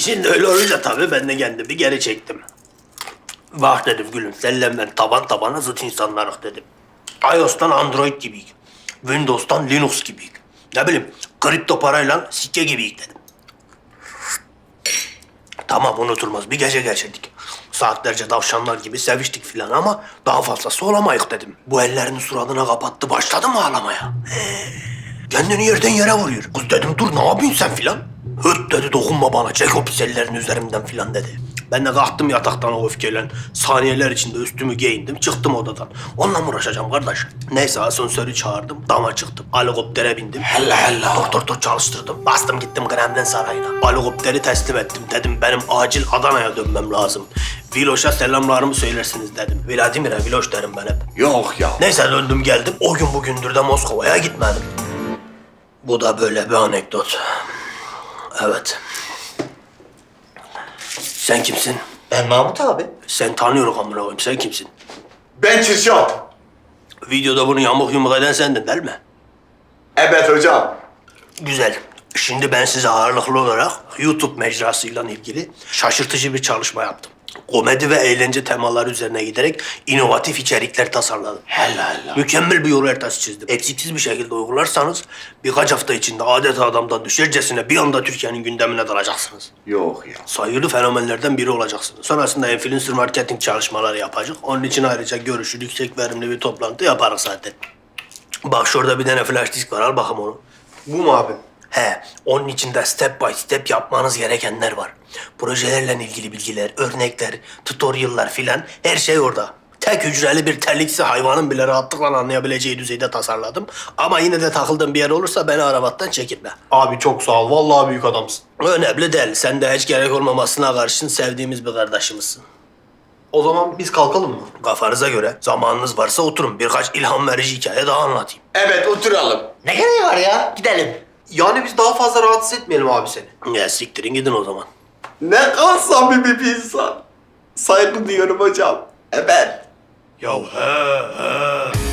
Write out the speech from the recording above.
Şimdi öyle olunca tabii ben de kendimi geri çektim. Bak dedim gülüm senle ben taban tabana zıt insanlarız dedim. iOS'tan Android gibiyik. Windows'tan Linux gibiyik. Ne bileyim kripto parayla sikke gibiyik dedim. Tamam unutulmaz bir gece geçirdik. Saatlerce tavşanlar gibi seviştik filan ama daha fazlası olamayık dedim. Bu ellerini suratına kapattı başladı mı ağlamaya? Kendini yerden yere vuruyor. Kız dedim dur ne yapıyorsun sen filan? Hırt dedi dokunma bana çek o pis ellerini üzerimden filan dedi. Ben de kalktım yataktan o öfkeyle. Saniyeler içinde üstümü giyindim çıktım odadan. Onunla mı uğraşacağım kardeş? Neyse asansörü çağırdım dama çıktım. Helikoptere bindim. Hella hella. Dur dur dur çalıştırdım. Bastım gittim Gremlin Sarayı'na. Helikopteri teslim ettim. Dedim benim acil Adana'ya dönmem lazım. Viloş'a selamlarımı söylersiniz dedim. Vladimir'e Viloş derim ben hep. Yok ya. Neyse döndüm geldim. O gün bugündür de Moskova'ya gitmedim. Bu da böyle bir anekdot. Evet. Sen kimsin? Ben Mahmut abi. Sen tanıyorum amına koyayım. Sen kimsin? Ben Kürşat. Videoda bunu yamuk yumuk eden sendin değil mi? Evet hocam. Güzel. Şimdi ben size ağırlıklı olarak YouTube mecrasıyla ilgili şaşırtıcı bir çalışma yaptım. Komedi ve eğlence temaları üzerine giderek inovatif içerikler tasarladım. Hella. Mükemmel bir yol haritası çizdim. Eksiksiz bir şekilde uygularsanız birkaç hafta içinde adeta adamdan düşercesine bir anda Türkiye'nin gündemine dalacaksınız. Yok ya. Sayılı fenomenlerden biri olacaksınız. Sonrasında influencer marketing çalışmaları yapacak. Onun için ayrıca görüşü yüksek verimli bir toplantı yaparız zaten. Bak şurada bir tane flash disk var al bakalım onu. Bu mu abi? He, onun içinde step by step yapmanız gerekenler var. Projelerle ilgili bilgiler, örnekler, tutorial'lar filan her şey orada. Tek hücreli bir terliksi hayvanın bile rahatlıkla anlayabileceği düzeyde tasarladım. Ama yine de takıldığım bir yer olursa beni arabattan çekinme. Abi çok sağ ol. Vallahi büyük adamsın. Önemli değil. Sen de hiç gerek olmamasına karşın sevdiğimiz bir kardeşimizsin. O zaman biz kalkalım mı? Kafanıza göre zamanınız varsa oturun. Birkaç ilham verici hikaye daha anlatayım. Evet oturalım. Ne gereği var ya? Gidelim. Yani biz daha fazla rahatsız etmeyelim abi seni. Ya siktirin gidin o zaman. Ne kadar samimi bir insan. Saygı duyuyorum hocam. Evet. Ya he he.